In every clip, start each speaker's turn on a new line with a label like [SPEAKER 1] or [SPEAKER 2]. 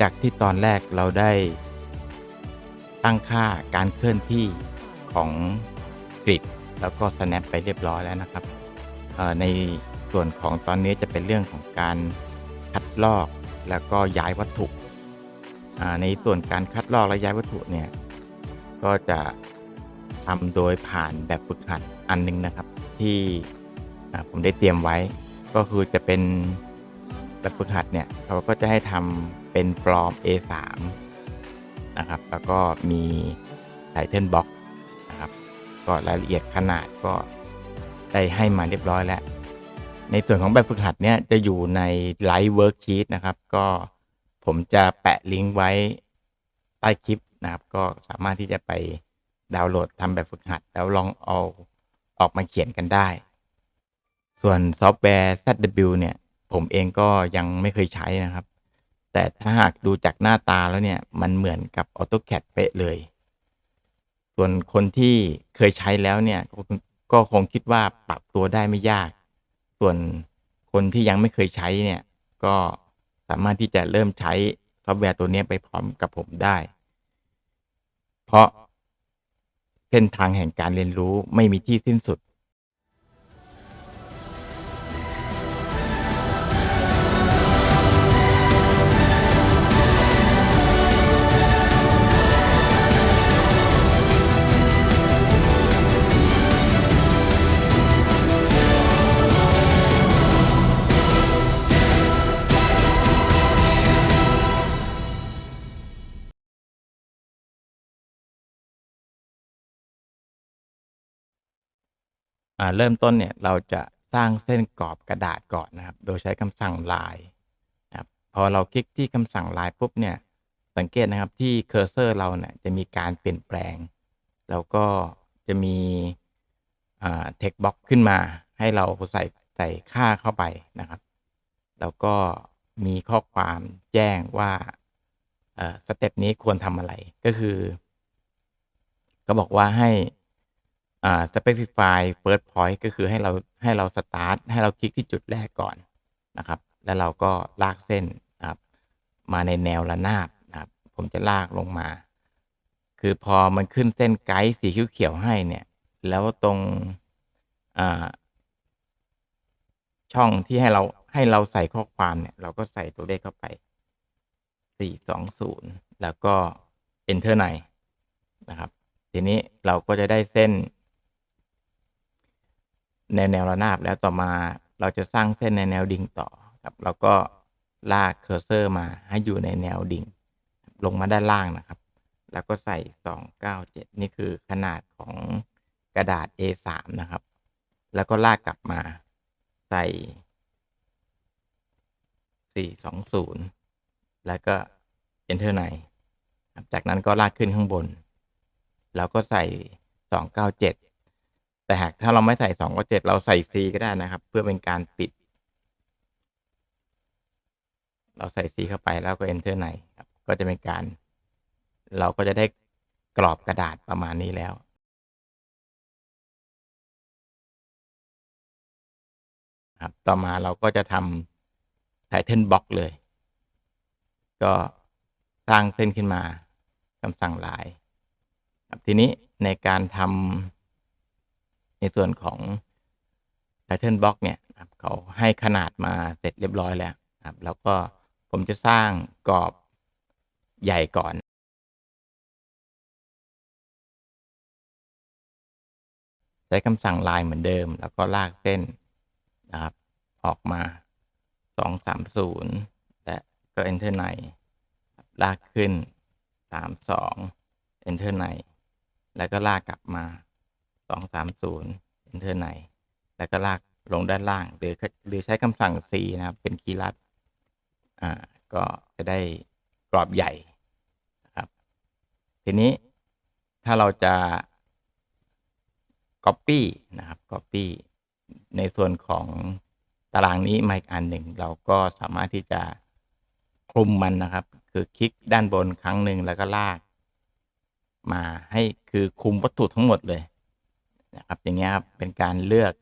[SPEAKER 1] จากที่ตอนแรกเราได้ ตั้งค่าการเคลื่อนที่ของกริดแล้วก็ snap ไปเรียบร้อยแล้วนะครับในส่วนของตอนนี้จะเป็นเรื่องของการคัดลอกแล้วก็ย้ายวัตถุ ในส่วนการคัดลอกและย้ายวัตถุเนี่ยก็จะทำโดยผ่านแบบฝึกหัดอันหนึงนะครับที่ผมได้เตรียมไว้ก็คือจะเป็น แบบฝึกหัดเนี่ยเขาก็จะให้ทำเป็นฟอร์ม A3 นะครับ แล้วก็มีไทเทนบ็อกนะครับ ก็รายละเอียดขนาดก็ได้ให้มาเรียบร้อยแล้ว ในส่วนของแบบฝึกหัดเนี่ยจะอยู่ในไลฟ์เวิร์กชีตนะครับ ก็ผมจะแปะลิงก์ไว้ใต้คลิปนะครับ ก็สามารถที่จะไปดาวน์โหลดทำแบบฝึกหัด แล้วลองเอาออกมาเขียนกันได้ ส่วนซอฟต์แวร์ ZW เนี่ย ผมเองก็ยังไม่เคยใช้นะครับ แต่ถ้าหากดูจากหน้าตาแล้วเนี่ย มันเหมือนกับ AutoCAD เป๊ะเลย ส่วนคนที่เคยใช้แล้วเนี่ยก็คงก็คงคิดว่าปรับตัวได้ไม่ยาก ส่วนคนที่ยังไม่เคยใช้เนี่ย ก็สามารถที่จะเริ่มใช้ซอฟต์แวร์ตัวนี้ไปพร้อมกับผมได้ เพราะเส้นทางแห่งการเรียนรู้ไม่มีที่สิ้นสุด เริ่มต้นเนี่ยเราจะสร้างเส้นกรอบกระดาษก่อนนะครับ โดยใช้คำสั่งลายนะครับพอเราคลิกที่คำสั่งลายปุ๊บเนี่ยสังเกตนะครับที่เคอร์เซอร์เราเนี่ยจะมีการเปลี่ยนแปลง แล้วก็จะมีอ่าเทคบ็อกขึ้นมา ให้เราใส่ใส่ค่าเข้าไปนะครับ แล้วก็มีข้อความแจ้งว่าเออสเต็ปนี้ควรทำอะไรก็คือ ก็บอกว่าให้ อ่า specify first point ก็คือให้เราให้เรา start ให้เราคลิกที่จุดแรกก่อนนะครับ แล้วเราก็ลากเส้นนะครับมาในแนวระนาบนะครับ ผมจะลากลงมา คือพอมันขึ้นเส้นไกด์สีเขียวๆให้เนี่ย แล้วตรงอ่าช่องที่ให้เราให้เราใส่ข้อความเนี่ย เราก็ใส่ตัวเลขเข้าไป 420 แล้วก็ enter ในนะครับ ทีนี้เราก็จะได้เส้น ในแนวระนาบแล้วต่อมาเราจะสร้างเส้นในแนวดิ่งต่อครับเราก็ลากเคอร์เซอร์มาให้อยู่ในแนวดิ่ง ลงมาด้านล่างนะครับ แล้วก็ใส่ 297 นี่คือขนาดของกระดาษ A3 นะครับ แล้วก็ลากกลับมาใส่ 420 แล้วก็ enter ในจากนั้นก็ลากขึ้นข้างบน แล้วก็ใส่ 297 แต่หากถ้าเราไม่ใส่297เจ็ดเราใส่ C ก็ได้นะครับ เพื่อเป็นการปิด เราใส่ C เข้าไปแล้วก็ enter ในครับ ก็จะเป็นการ เราก็จะได้กรอบกระดาษประมาณนี้แล้วครับต่อมาเราก็จะทำ Title Box เลย ก็สร้างเส้นขึ้นมาคำสั่งลายครับทีนี้ในการทำ ในส่วนของ Title Box เนี่ยเขาให้ขนาดมาเสร็จเรียบร้อยแล้วครับแล้วก็ผมจะสร้างกรอบใหญ่ก่อนใช้คำสั่งลายเหมือนเดิม แล้วก็ลากเส้นนะครับ ออกมา 230 และก็ enter ในลากขึ้น 32 enter ในแล้วก็ลากกลับมา 230 enter ใน แล้วก็ลากลงด้านล่าง หรือหรือใช้คำสั่ง C นะครับ เป็นคีย์ลัด อ่า ก็จะได้กรอบใหญ่ครับ ทีนี้ถ้าเราจะ Copy นะครับ Copy ในส่วนของตารางนี้มาอีกอันหนึ่ง เราก็สามารถที่จะคลุมมันนะครับ คือคลิกด้านบนครั้งหนึ่งแล้วก็ลาก มาให้คือคุมวัตถุทั้งหมดเลย นะครับ อย่างเงี้ยครับเป็นการเลือก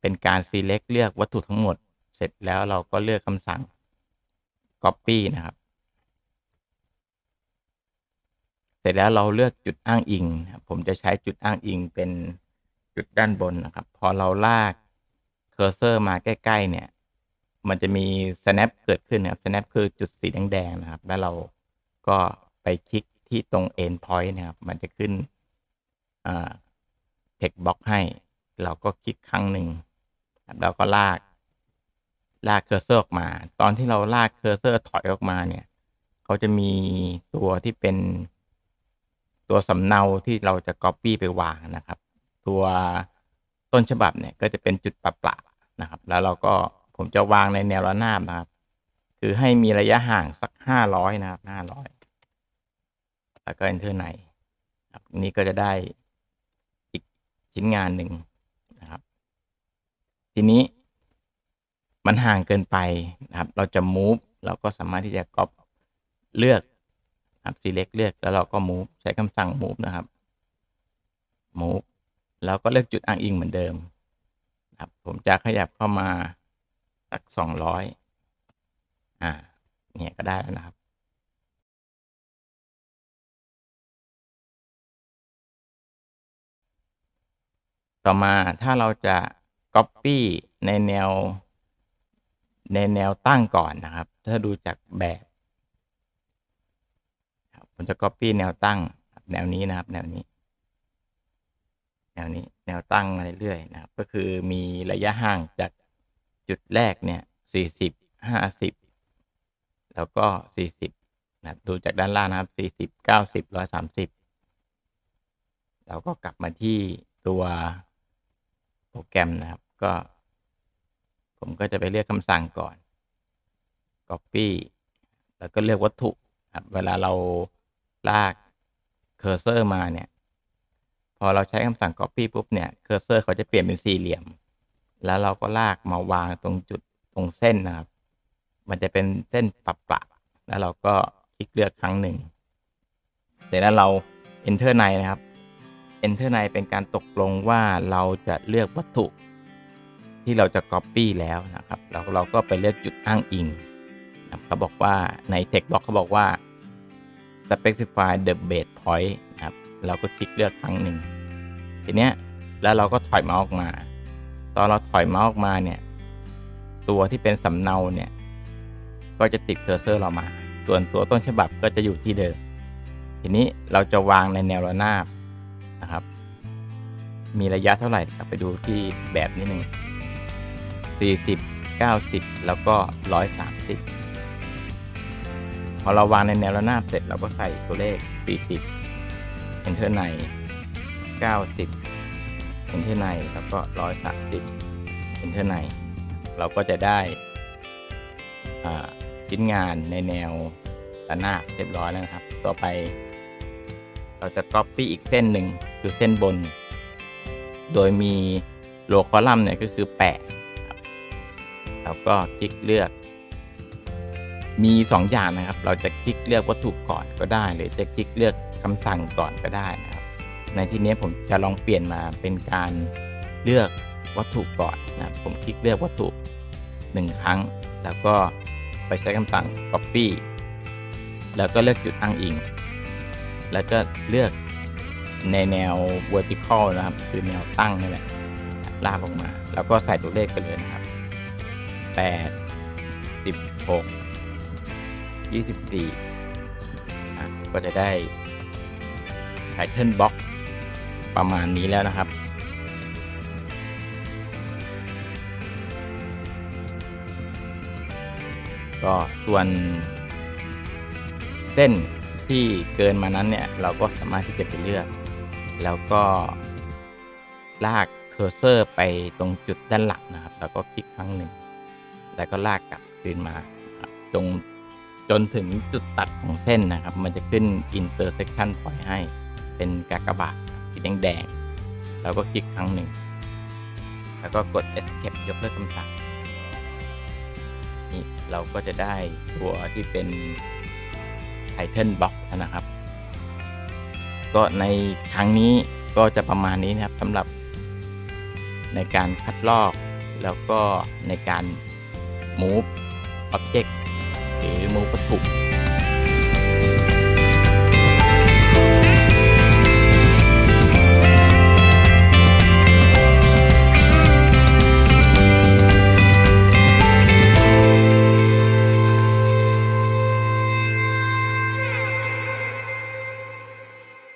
[SPEAKER 1] เป็นการ select เลือกวัตถุทั้งหมด เสร็จแล้วเราก็เลือกคำสั่ง copy นะครับ เสร็จแล้วเราเลือกจุดอ้างอิง ผมจะใช้จุดอ้างอิงเป็นจุดด้านบนนะครับ พอเราลากเคอร์เซอร์มาใกล้ ๆ เนี่ย มันจะมี snap เกิดขึ้นนะครับ snap คือจุดสีแดงๆนะครับ แล้วเราก็ไปคลิกที่ตรง end point นะครับ มันจะขึ้นอ่า text box ให้ เราก็คลิกครั้งหนึ่งครับแล้วก็ลาก ลากเคอร์เซอร์ออกมา ตอนที่เราลากเคอร์เซอร์ถอยออกมาเนี่ย เขาจะมีตัวที่เป็น ตัวสำเนาที่เราจะ Copy ไปวางนะครับ ตัวต้นฉบับเนี่ยก็จะเป็นจุดประประนะครับ แล้วเราก็ผมจะวางในแนวระนาบนะครับ คือให้มีระยะห่างสักห้าร้อยนะครับห้าร้อยแล้วก็ enter ในครับนี้ก็จะได้ ชิ้นงานหนึ่งนะครับ ทีนี้มันห่างเกินไปนะครับ เราจะ move เราก็สามารถที่จะ copy เลือกครับ select เลือกแล้วเราก็ move ใช้คำสั่ง move นะครับ move แล้วก็เลือกจุดอ้างอิงเหมือนเดิมครับ ผมจะขยับเข้ามาสักสองร้อยอ่า เนี่ยก็ได้แล้วนะครับ ต่อมาถ้าเราจะ Copy ในแนว ในแนวตั้งก่อนนะครับ ถ้าดูจากแบบผมจะ Copy แนวตั้ง แนวนี้นะครับ แนวนี้ แนวนี้แนวตั้งเรื่อยๆนะครับ ก็คือมีระยะห่างจากจุดแรกเนี่ยสี่สิบห้าสิบแล้วก็สี่สิบนะดูจากด้านล่างนะครับสี่สิบเก้าสิบร้อยสามสิบเราก็กลับมาที่ตัว โปรแกรมนะครับก็ ผมก็จะไปเลือกคำสั่งก่อน copy แล้วก็เลือกวัตถุครับเวลาเราลากเคอร์เซอร์มาเนี่ย พอเราใช้คำสั่ง copy ปุ๊บเนี่ยเคอร์เซอร์เขาจะเปลี่ยนเป็นสี่เหลี่ยม แล้วเราก็ลากมาวางตรงจุดตรงเส้นนะครับ มันจะเป็นเส้นปรับปะแล้วเราก็คลิกเลือกครั้งหนึ่งเสร็จแล้วเรา enter ในนะครับ enter ในเป็นการตกลงว่าเราจะเลือกวัตถุที่เราจะ copy แล้วนะครับแล้วเราก็ไปเลือกจุดอ้างอิงนะครับเขาบอกว่าใน text box เขาบอกว่า specify the base point นะครับเราก็คลิกเลือกครั้งหนึ่งทีเนี้ยแล้วเราก็ถอยเมาส์ออกมา ตอนเราถอยเมาส์ออกมาเนี่ยตัวที่เป็นสำเนาเนี่ยก็จะติดเคอร์เซอร์เรามา ส่วนตัวต้นฉบับก็จะอยู่ที่เดิม ทีนี้เราจะวางในแนวระนาบ นะครับ มีระยะเท่าไหร่ครับไปดูที่แบบนี้หนึ่ง40 90 แล้วก็ 130 พอเราวางในแนวระนาบเสร็จเราก็ใส่ตัวเลข 40 enter ใน 90 enter ในแล้วก็ 130 enter ใน เราก็จะได้ชิ้นงานในแนวระนาบเรียบร้อยแล้วนะครับ ต่อไป เราจะ copy อีกเส้นหนึ่ง คือเส้นบน โดยมีโลคอลัมน์เนี่ยก็คือแปะครับแล้วก็คลิกเลือก มี 2 อย่างนะครับ เราจะคลิกเลือกวัตถุก่อนก็ได้ หรือจะคลิกเลือกคำสั่งก่อนก็ได้นะครับ ในที่นี้ผมจะลองเปลี่ยนมาเป็นการเลือกวัตถุก่อนนะครับผมคลิกเลือกวัตถุ 1 ครั้ง แล้วก็ไปใช้คำสั่ง copy แล้วก็เลือกจุดอ้างอิง แล้วก็เลือก ในแนว vertical นะครับ คือแนวตั้งนี่แหละลากลงมา แล้วก็ใส่ตัวเลขไปเลยนะครับ 8 16 24 ก็จะได้ title box ประมาณนี้แล้วนะครับก็ส่วนเส้นที่เกินมานั้นเนี่ย เราก็สามารถที่จะไปเลือก แล้วก็ลากเคอร์เซอร์ไปตรงจุดด้านหลังนะครับ แล้วก็คลิกครั้งหนึ่ง แล้วก็ลากกลับคืนมาตรงจนถึงจุดตัดของเส้นนะครับ มันจะขึ้น intersection point ให้เป็นกากบาทสีแดงๆแล้วก็คลิกครั้งหนึ่ง แล้วก็กด escape ยกเลิกคำสั่งนี่เราก็จะได้ตัวที่เป็น Title Box นะครับ ก็ในครั้งนี้ก็จะประมาณนี้นะครับสำหรับในการคัดลอก แล้วก็ในการ move object หรือ move วัตถุ